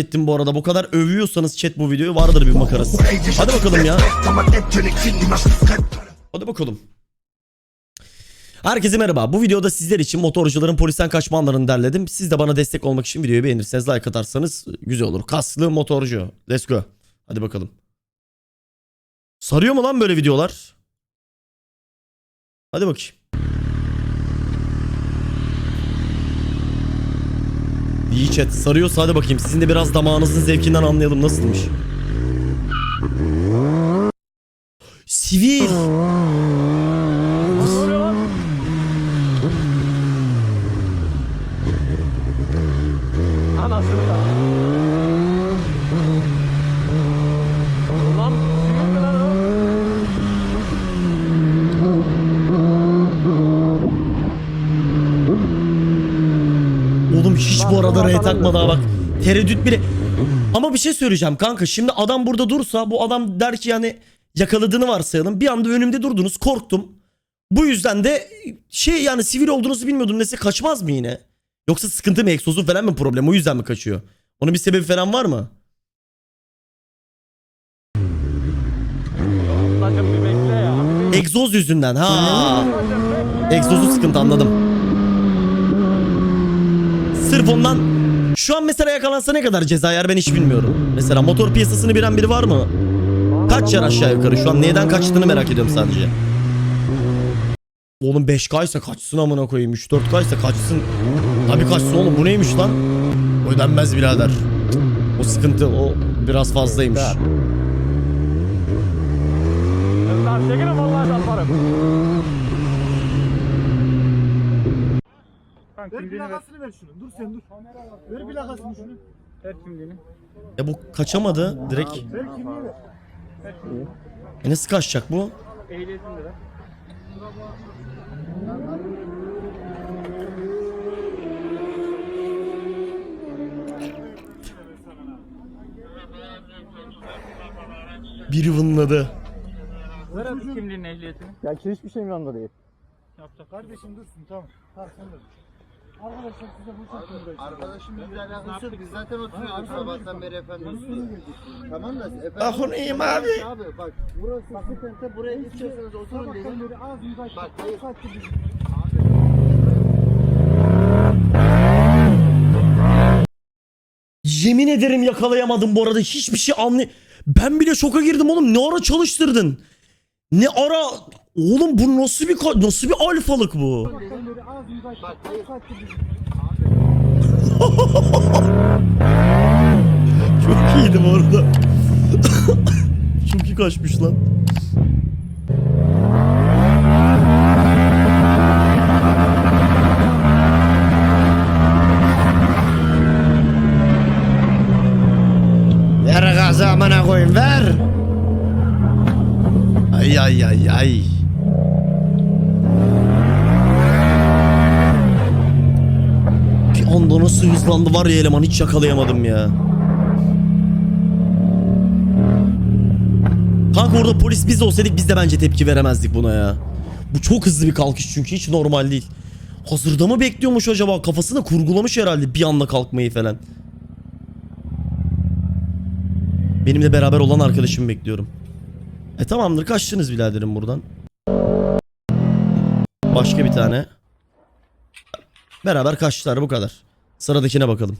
ettim bu arada. Bu kadar övüyorsanız chat bu videoyu vardır bir makarası. Hadi bakalım ya. Hadi bakalım. Herkese merhaba. Bu videoda sizler için motorcuların polisten kaçma anlarını derledim. Siz de bana destek olmak için videoyu beğenirseniz like atarsanız güzel olur. Kaslı motorcu. Let's go. Hadi bakalım. Sarıyor mu lan böyle videolar? Hadi bakayım. İyi chat sarıyorsa hadi bakayım. Sizin de biraz damağınızın zevkinden anlayalım nasılmış. Sivil. Anasını da. Ulan büyük mü lan o? Oğlum arada R takmadı ha bak. Tereddüt bile. Ama bir şey söyleyeceğim kanka. Şimdi adam burada dursa bu adam der ki yani yakaladığını varsayalım. Bir anda önümde durdunuz korktum. Bu yüzden de şey yani sivil olduğunuzu bilmiyordum dese kaçmaz mı yine? Yoksa sıkıntı mı egzozu falan mı problem o yüzden mi kaçıyor? Onun bir sebebi falan var mı? Egzoz yüzünden ha. Egzozu sıkıntı anladım. Sırf ondan şu an mesela yakalansa ne kadar ceza yer ben hiç bilmiyorum. Mesela motor piyasasını bilen biri var mı? Kaç yer aşağı yukarı şu an neyden kaçtığını merak ediyorum sadece. Oğlum 5K ise kaçsın amına koyayım 3-4K ise kaçsın. Tabii kaçsın oğlum bu neymiş lan? Ödenmez birader. O sıkıntı o biraz fazlaymış. Ver plakasını ver şunu. Dur sen dur. Ver plakasını şunu. Ver kimliğini. Ya bu kaçamadı direkt. Ver kimliği ver. E nasıl kaçacak bu? Ehliyetini de ver. Biri vınladı. Ver abi kimliğini ehliyetini. Ya hiçbir şey mi yanında değil? Yapacak. Kardeşim dursun tamam. Tamam sen de dur. Arkadaşlar size bu şekilde. Arkadaşım bizle alakası yok. Biz zaten oturuyoruz sabahtan beri efendim. Tamam da efendim. Ah onu iyiyim abi. Abi bak burası sıkıntı. Buraya geçiyorsanız oturun dedim. Bak hayır. Yemin ederim yakalayamadım bu arada. Hiçbir şey anlay... Ben bile şoka girdim oğlum. Ne ara çalıştırdın? Ne ara... Oğlum bu nasıl bir nasıl bir alfalık bu? Çok iyiydi bu arada. Çok iyi kaçmış lan. Ver gazı amına koyayım ver. Ay ay ay ay. Bir anda nasıl hızlandı var ya eleman hiç yakalayamadım ya. Kanka orada polis biz olsaydık biz de bence tepki veremezdik buna ya. Bu çok hızlı bir kalkış çünkü hiç normal değil. Hazırda mı bekliyormuş acaba? Kafasında kurgulamış herhalde bir anda kalkmayı falan. Benimle beraber olan arkadaşımı bekliyorum. E tamamdır kaçtınız biraderim buradan. Başka bir tane. Beraber kaçtılar bu kadar. Sıradakine bakalım.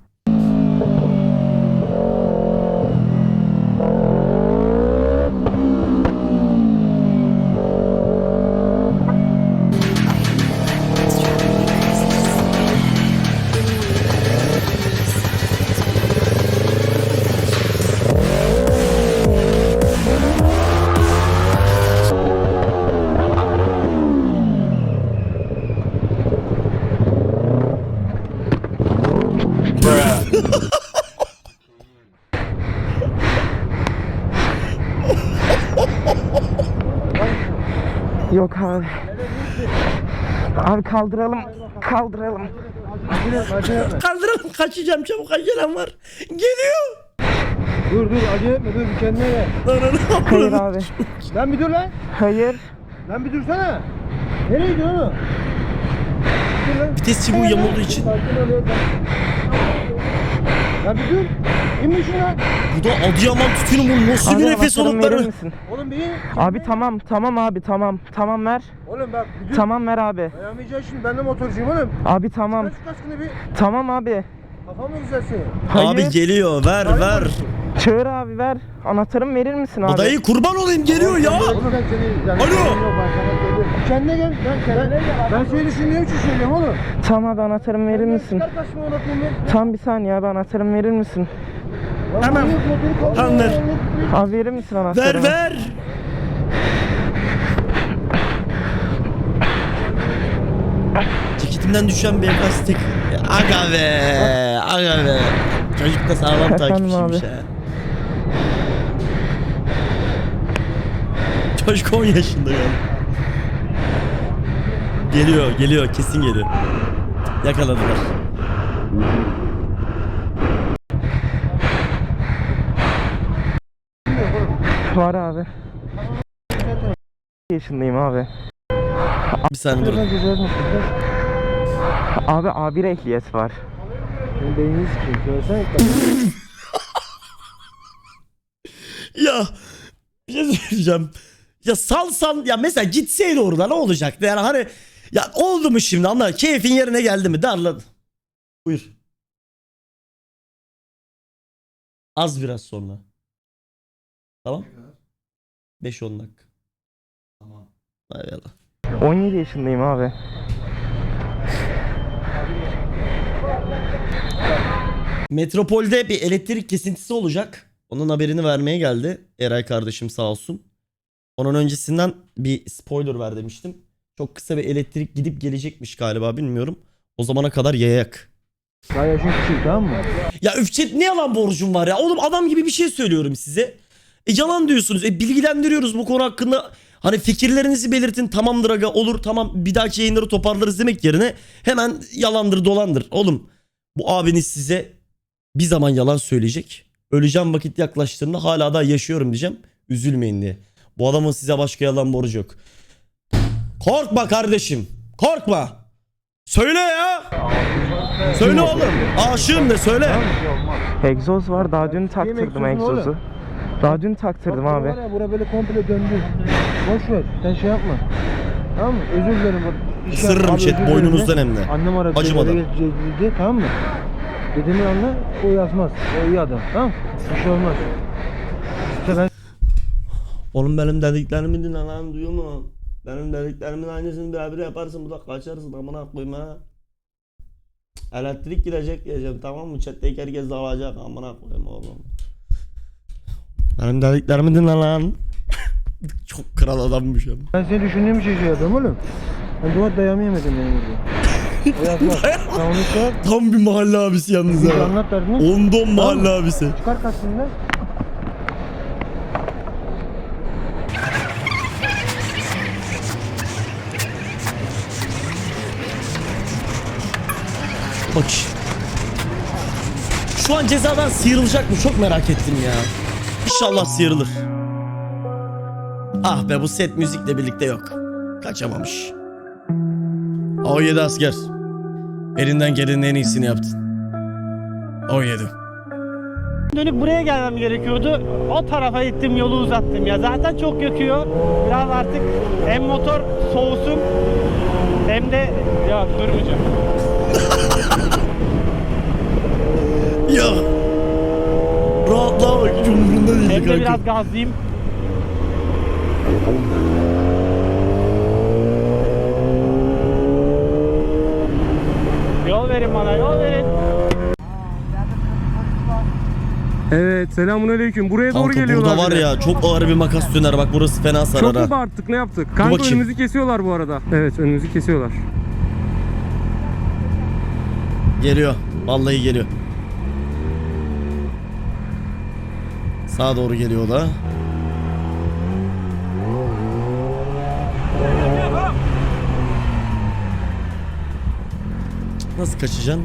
Abi. Abi kaldıralım. Kaldıralım. Kaldıralım kaçacağım çabuk acelem var. Geliyor. Dur dur acele etme dur bir kendine gel. Hayır abi. Lan bir dur lan. Hayır. Lan bir dursana. Nereye gidiyorsun oğlum? Dur lan. Vites çubuğu yamulduğu için. Ya. Bir dur. İn bir şuna. Bu da Adıyaman tütünü bu nasıl Abi bir nefes anahtarımı verir olukları? misin? Oğlum bir. Abi tamam tamam abi tamam. Tamam ver. Oğlum bak bir dur. Tamam ver abi. Dayamayacaksın şimdi ben de motorcuyum oğlum. Abi tamam. Şu kaskını bir. Tamam abi. Kafam mı güzel senin? Hayır. Abi geliyor ver ver. Çağır abi ver. Anahtarımı verir misin abi? Dayı kurban olayım geliyor ya. Oğlum ben seni... Alo. Kendine gel. Ben, kendine gel. Ben seni düşündüğüm için söylüyorum oğlum. Tamam abi anahtarımı verir misin? Çıkar. Tam bir saniye abi anahtarımı verir misin? Tamam. Tamam, ver. Abi verir misin Ver anahtarımı? ver. Ceketimden düşen bir lastik. Aga be. Aga be. Çocuk da sağlam Efendim takipçiymiş abi. ha. Çocuk 10 yaşında yani. Geliyor, geliyor, kesin geliyor. Yakaladılar. Var abi. yaşındayım abi. Bir saniye dur. Abi A1 ehliyet var. Benim beynini sikeyim. Söylesene. Ya bir şey söyleyeceğim. Ya salsan ya mesela gitseydi orada ne olacaktı? Yani hani ya oldu mu şimdi anla keyfin yerine geldi mi? Darla. Buyur. Az biraz sonra. Tamam. 5-10 dakika. Tamam. Eyvallah. 17 yaşındayım abi. Metropol'de bir elektrik kesintisi olacak. Onun haberini vermeye geldi. Eray kardeşim sağ olsun. Onun öncesinden bir spoiler ver demiştim. Çok kısa bir elektrik gidip gelecekmiş galiba bilmiyorum. O zamana kadar yayak. Daha yaşın küçük tamam mı? Ya üfçet ne yalan borcum var ya. Oğlum adam gibi bir şey söylüyorum size. E yalan diyorsunuz. E bilgilendiriyoruz bu konu hakkında. Hani fikirlerinizi belirtin. Tamamdır aga olur tamam bir dahaki yayınları toparlarız demek yerine hemen yalandır dolandır. Oğlum bu abiniz size bir zaman yalan söyleyecek. Öleceğim vakit yaklaştığında hala da yaşıyorum diyeceğim. Üzülmeyin diye. Bu adamın size başka yalan borcu yok. Korkma kardeşim. Korkma. Söyle ya. Söyle oğlum. Aşığım de söyle. Egzoz var. Daha dün taktırdım egzozu? Daha dün taktırdım abi. Var ya bura böyle komple döndü. Boş ver. Sen şey yapma. Tamam mı? Özür dilerim. Isırırım chat, boynunuzdan hem de. Annem aradı. Acımadan. dedi, Tamam mı? Dediğimi anla. O yazmaz. O iyi adam. Tamam Bir şey olmaz. Oğlum benim dediklerimi dinle lan duyuyor mu? Benim dediklerimin aynısını birebir yaparsın bu da kaçarsın amına koyma ha. Elektrik gidecek diyeceğim tamam mı? Chat'teki herkes dalacak amına koyayım oğlum. Benim dediklerimi dinle lan. Çok kral adammış ama. Ben seni düşündüğüm için şey yapıyorum oğlum. Ben duvar dayamı yemedim benim burada. O yazmaz. Sen onu çıkar. Tam bir mahalle abisi yalnız Bir ha. anlat derdini. Ondon mahalle abisi. Çıkar kaskını. Bak. Şu an cezadan sıyrılacak mı? Çok merak ettim ya. İnşallah sıyrılır. Ah be bu set müzikle birlikte yok. Kaçamamış. O7 asker. Elinden gelenin en iyisini yaptın. O7. Dönüp buraya gelmem gerekiyordu. O tarafa gittim yolu uzattım ya. Zaten çok yakıyor. Biraz artık hem motor soğusun hem de ya durmayacağım. Ya. Rahatlığa bak hiç umurunda değil Hem de kanka. biraz gazlayayım. Yol verin bana yol verin. Evet selamünaleyküm. Buraya doğru Kanka geliyorlar. burada var bir de. ya çok ağır bir makas döner bak burası fena sarar Çok ha. mu bağırttık ne yaptık? Kanka bakayım. önümüzü kesiyorlar bu arada. Evet önümüzü kesiyorlar. Geliyor. Vallahi geliyor. Sağa doğru geliyor o da. Nasıl kaçacaksın?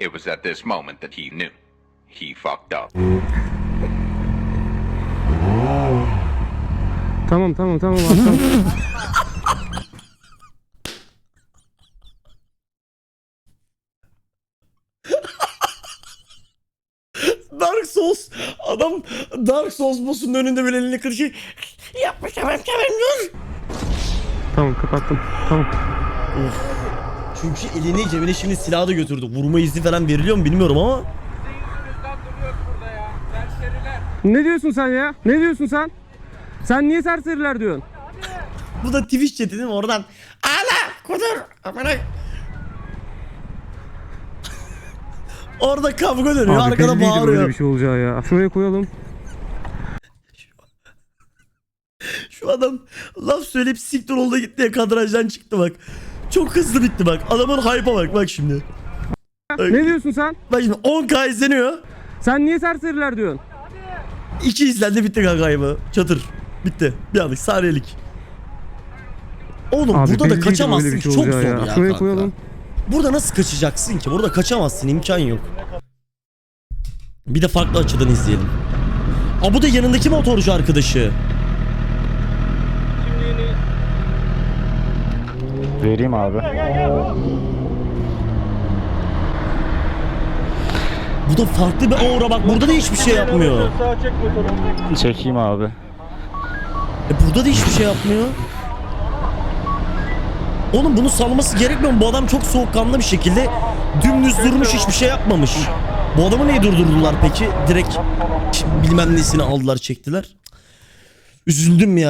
It was at this moment that he knew. He fucked up. Tamam tamam tamam abi, tamam. Dark Souls. Adam Dark Souls boss'un önünde böyle elini kırışıyor. Yapmış hemen dur. Tamam kapattım. Tamam. Çünkü elini cebine şimdi silahı da götürdü. Vurma izni falan veriliyor mu bilmiyorum ama. Ne diyorsun sen ya? Ne diyorsun sen? Sen niye serseriler diyorsun? Bu da Twitch chat'i değil mi? Oradan. Ala kudur. Amına. Orada kavga dönüyor. Abi arkada belliydi bağırıyor. böyle bir şey olacağı ya. Şuraya koyalım. Şu adam laf söyleyip siktir oldu gitti ya kadrajdan çıktı bak. Çok hızlı bitti bak. Adamın hype'a bak bak şimdi. Ne diyorsun sen? Bak şimdi 10k izleniyor. Sen niye serseriler diyorsun? 2 izlendi bitti kanka hype'ı. Çatır. Bitti. Bir anlık saniyelik. Oğlum Abi burada da belliydi böyle kaçamazsın bir ki. şey Çok zor olacağı ya, Şuraya kanka. koyalım. Burada nasıl kaçacaksın ki? Burada kaçamazsın. imkan yok. Bir de farklı açıdan izleyelim. Aa bu da yanındaki motorcu arkadaşı. Vereyim abi. Bu da farklı bir aura bak. Burada da hiçbir şey yapmıyor. Çekeyim abi. E burada da hiçbir şey yapmıyor. Oğlum bunu salması gerekmiyor mu? Bu adam çok soğukkanlı bir şekilde dümdüz durmuş hiçbir şey yapmamış. Bu adamı niye durdurdular peki? Direkt bilmem nesini aldılar çektiler. Üzüldüm ya.